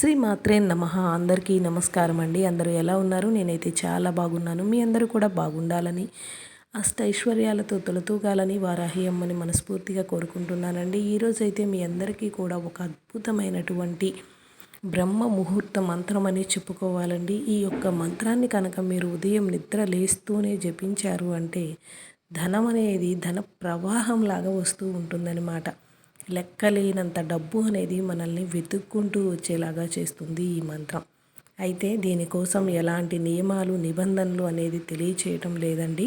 శ్రీ మాత్రే నమ. అందరికీ నమస్కారం అండి అందరూ ఎలా ఉన్నారు? నేనైతే చాలా బాగున్నాను. మీ అందరూ కూడా బాగుండాలని అష్ట ఐశ్వర్యాలతో తొలతూగాలని వారాహి అమ్మని మనస్ఫూర్తిగా కోరుకుంటున్నానండి. ఈరోజైతే మీ అందరికీ కూడా ఒక అద్భుతమైనటువంటి బ్రహ్మ ముహూర్త మంత్రం అని చెప్పుకోవాలండి. ఈ యొక్క మంత్రాన్ని కనుక మీరు ఉదయం నిద్ర లేస్తూనే జపించారు అంటే ధనం అనేది ధన ప్రవాహం లాగా వస్తూ ఉంటుందన్నమాట. లెక్కలేనంత డబ్బు అనేది మనల్ని వెతుక్కుంటూ వచ్చేలాగా చేస్తుంది ఈ మంత్రం. అయితే దీనికోసం ఎలాంటి నియమాలు నిబంధనలు అనేది తెలియచేయటం లేదండి.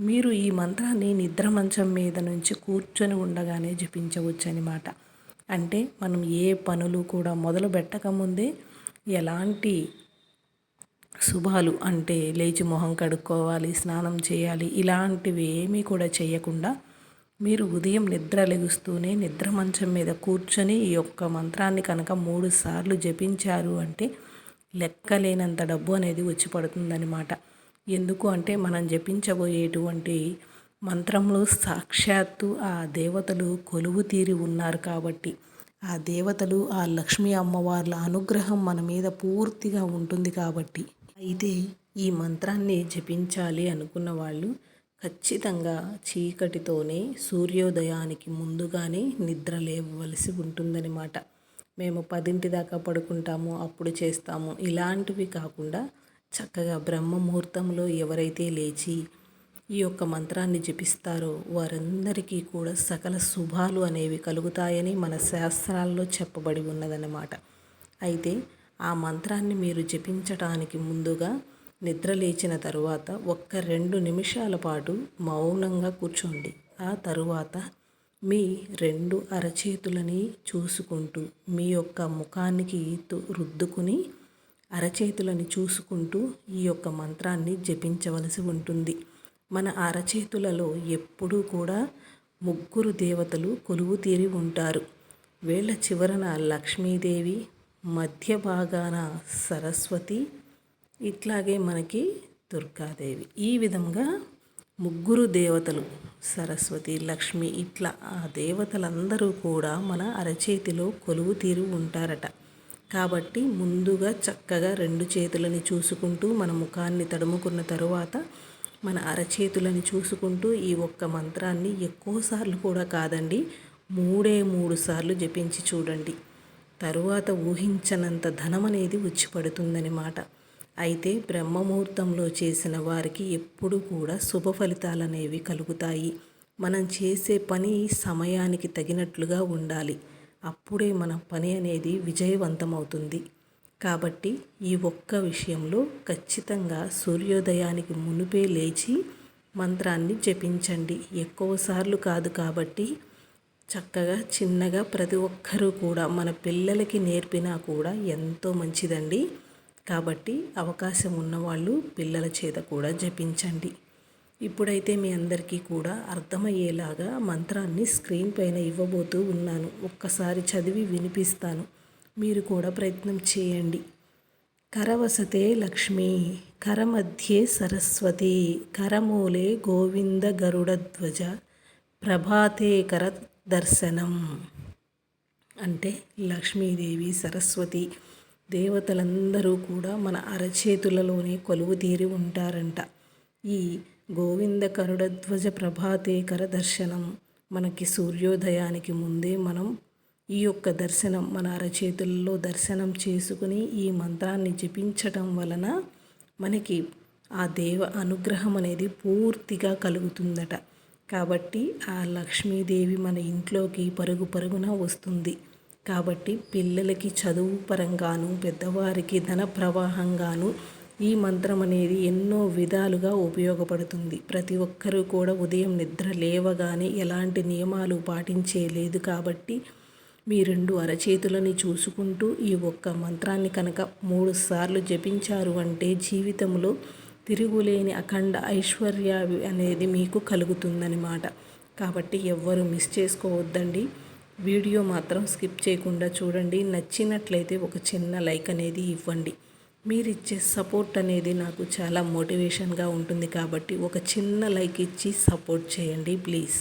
మీరు ఈ మంత్రాన్ని నిద్ర మంచం మీద నుంచి కూర్చొని ఉండగానే జపించవచ్చు అనమాట అంటే మనం ఏ పనులు కూడా మొదలు పెట్టకముందే ఎలాంటి శుభాలు అంటే లేచి మొహం కడుక్కోవాలి స్నానం చేయాలి ఇలాంటివి ఏమీ కూడా చేయకుండా మీరు ఉదయం నిద్ర లెగుస్తూనే నిద్ర మంచం మీద కూర్చొని ఈ యొక్క మంత్రాన్ని కనుక మూడు సార్లు జపించారు అంటే లెక్కలేనంత డబ్బు అనేది వచ్చి పడుతుందన్నమాట. ఎందుకు అంటే మనం జపించబోయేటువంటి మంత్రంలో సాక్షాత్తు ఆ దేవతలు కొలువు తీరి ఉన్నారు కాబట్టి ఆ దేవతలు ఆ లక్ష్మీ అమ్మవార్ల అనుగ్రహం మన మీద పూర్తిగా ఉంటుంది కాబట్టి అయితే ఈ మంత్రాన్ని జపించాలి అనుకున్న వాళ్ళు ఖచ్చితంగా చీకటితోనే సూర్యోదయానికి ముందుగానే నిద్ర లేవవలసి ఉంటుందన్నమాట మేము పదింటి దాకా పడుకుంటాము అప్పుడు చేస్తాము. ఇలాంటివి కాకుండా చక్కగా బ్రహ్మ ముహూర్తంలో ఎవరైతే లేచి ఈ యొక్క మంత్రాన్ని జపిస్తారో వారందరికీ కూడా సకల శుభాలు అనేవి కలుగుతాయని మన శాస్త్రాల్లో చెప్పబడి ఉన్నదన్నమాట. అయితే ఆ మంత్రాన్ని మీరు జపించటానికి ముందుగా నిద్ర లేచిన తరువాత ఒక్క రెండు నిమిషాల పాటు మౌనంగా కూర్చోండి. ఆ తరువాత మీ రెండు అరచేతులని చూసుకుంటూ మీ యొక్క ముఖానికి రుద్దుకుని అరచేతులని చూసుకుంటూ ఈ యొక్క మంత్రాన్ని జపించవలసి ఉంటుంది. మన అరచేతులలో ఎప్పుడూ కూడా ముగ్గురు దేవతలు కొలువు తీరి ఉంటారు. వేళ్ళ చివరన లక్ష్మీదేవి మధ్య భాగాన సరస్వతి ఇట్లాగే మనకి దుర్గాదేవి. ఈ విధంగా ముగ్గురు దేవతలు సరస్వతి లక్ష్మి ఇట్లా ఆ దేవతలందరూ కూడా మన అరచేతిలో కొలువు తీరు ఉంటారట. కాబట్టి ముందుగా చక్కగా రెండు చేతులని చూసుకుంటూ మన ముఖాన్ని తడుముకున్న తరువాత మన అరచేతులని చూసుకుంటూ ఈ ఒక్క మంత్రాన్ని ఎక్కువసార్లు కూడా కాదండి మూడే మూడు సార్లు జపించి చూడండి. తరువాత ఊహించనంత ధనం అనేది వచ్చి పడుతుందన్నమాట. అయితే బ్రహ్మముహూర్తంలో చేసిన వారికి ఎప్పుడు కూడా శుభ ఫలితాలు అనేవి కలుగుతాయి. మనం చేసే పని సమయానికి తగినట్లుగా ఉండాలి. అప్పుడే మన పని అనేది విజయవంతమవుతుంది. కాబట్టి ఈ ఒక్క విషయంలో ఖచ్చితంగా సూర్యోదయానికి మునిపే లేచి మంత్రాన్ని జపించండి. ఎక్కువసార్లు కాదు కాబట్టి చక్కగా చిన్నగా ప్రతి ఒక్కరూ కూడా మన పిల్లలకి నేర్పినా కూడా ఎంతో మంచిదండి. కాబట్టి అవకాశం ఉన్నవాళ్ళు పిల్లల చేత కూడా జపించండి. ఇప్పుడైతే మీ అందరికీ కూడా అర్థమయ్యేలాగా మంత్రాన్ని స్క్రీన్ పైన ఇవ్వబోతూ ఉన్నాను. ఒక్కసారి చదివి వినిపిస్తాను. మీరు కూడా ప్రయత్నం చేయండి. కరవసతే లక్ష్మి కరమధ్యే సరస్వతి కరమూలే గోవింద గరుడధ్వజ ప్రభాతే కర దర్శనం అంటే లక్ష్మీదేవి సరస్వతి. దేవతలందరూ కూడా మన అరచేతులలోనే కొలువు తీరి ఉంటారంట. ఈ గోవింద కరుడధ్వజ ప్రభాతేకర దర్శనం మనకి సూర్యోదయానికి ముందే మనం ఈ యొక్క దర్శనం మన అరచేతుల్లో దర్శనం చేసుకుని ఈ మంత్రాన్ని జపించటం వలన మనకి ఆ దేవ అనుగ్రహం అనేది పూర్తిగా కలుగుతుందట. కాబట్టి ఆ లక్ష్మీదేవి మన ఇంట్లోకి పరుగు పరుగున వస్తుంది. కాబట్టి పిల్లలకి చదువు పరంగాను పెద్దవారికి ధన ప్రవాహంగాను ఈ మంత్రం అనేది ఎన్నో విధాలుగా ఉపయోగపడుతుంది. ప్రతి ఒక్కరూ కూడా ఉదయం నిద్ర లేవగానే ఎలాంటి నియమాలు పాటించే లేదు కాబట్టి మీ రెండు అరచేతులని చూసుకుంటూ ఈ ఒక్క మంత్రాన్ని కనుక మూడు సార్లు జపించారు అంటే జీవితంలో తిరుగులేని అఖండ ఐశ్వర్య అనేది మీకు కలుగుతుందనమాట కాబట్టి ఎవ్వరు మిస్ చేసుకోవద్దండి. వీడియో మాత్రం స్కిప్ చేయకుండా చూడండి. నచ్చినట్లయితే ఒక చిన్న లైక్ అనేది ఇవ్వండి. మీరు ఇచ్చే సపోర్ట్ అనేది నాకు చాలా మోటివేషన్గా ఉంటుంది కాబట్టి ఒక చిన్న లైక్ ఇచ్చి సపోర్ట్ చేయండి ప్లీజ్.